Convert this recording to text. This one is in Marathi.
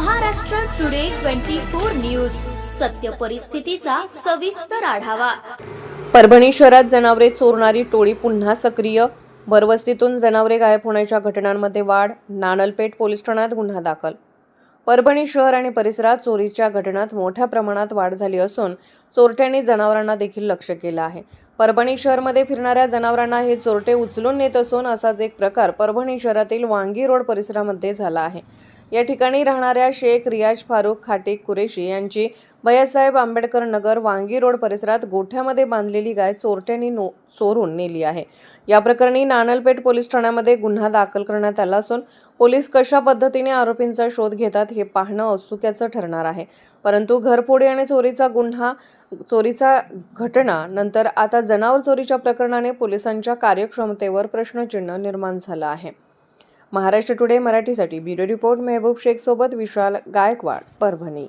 Maharashtra today twenty four news. सत्य परिस्थितीचा सविस्तर आढावा. परभणी शहरात जनावरे चोरणारी टोळी पुन्हा सक्रिय. बरवस्तीतून जनावरे गायब होण्याच्या घटनांमध्ये वाढ नानलपेठ पोलीस ठाण्यात गुन्हा दाखल. परभणी शहर आणि परिसरात चोरीच्या घटनात मोठ्या प्रमाणात वाढ झाली असून चोरट्यांनी जनावरांना देखील लक्ष केलं आहे. परभणी शहरमध्ये फिरणाऱ्या जनावरांना हे चोरटे उचलून नेत असून असाच एक प्रकार परभणी शहरातील वांगी रोड परिसरामध्ये झाला आहे. या ठिकाणी राहणाऱ्या शेख रियाज फारूक खाटेक कुरेशी यांची भैयासाहेब आंबेडकर नगर वांगी रोड परिसरात गोठ्यामध्ये बांधलेली गाय चोरट्यांनी नो चोरून नेली आहे. या प्रकरणी नानलपेठ पोलीस ठाण्यामध्ये गुन्हा दाखल करण्यात आला असून पोलीस कशा पद्धतीने आरोपींचा शोध घेतात हे पाहणं औत्सुक्याचं ठरणार आहे. परंतु घरफोडी आणि चोरीचा गुन्हा चोरीचा घटना नंतर आता जनावर चोरीच्या प्रकरणाने पोलिसांच्या कार्यक्षमतेवर प्रश्नचिन्ह निर्माण झालं आहे. महाराष्ट्र टुडे मराठीसाठी ब्युरो रिपोर्ट मेहबूब शेखसोबत विशाल गायकवाड परभणी.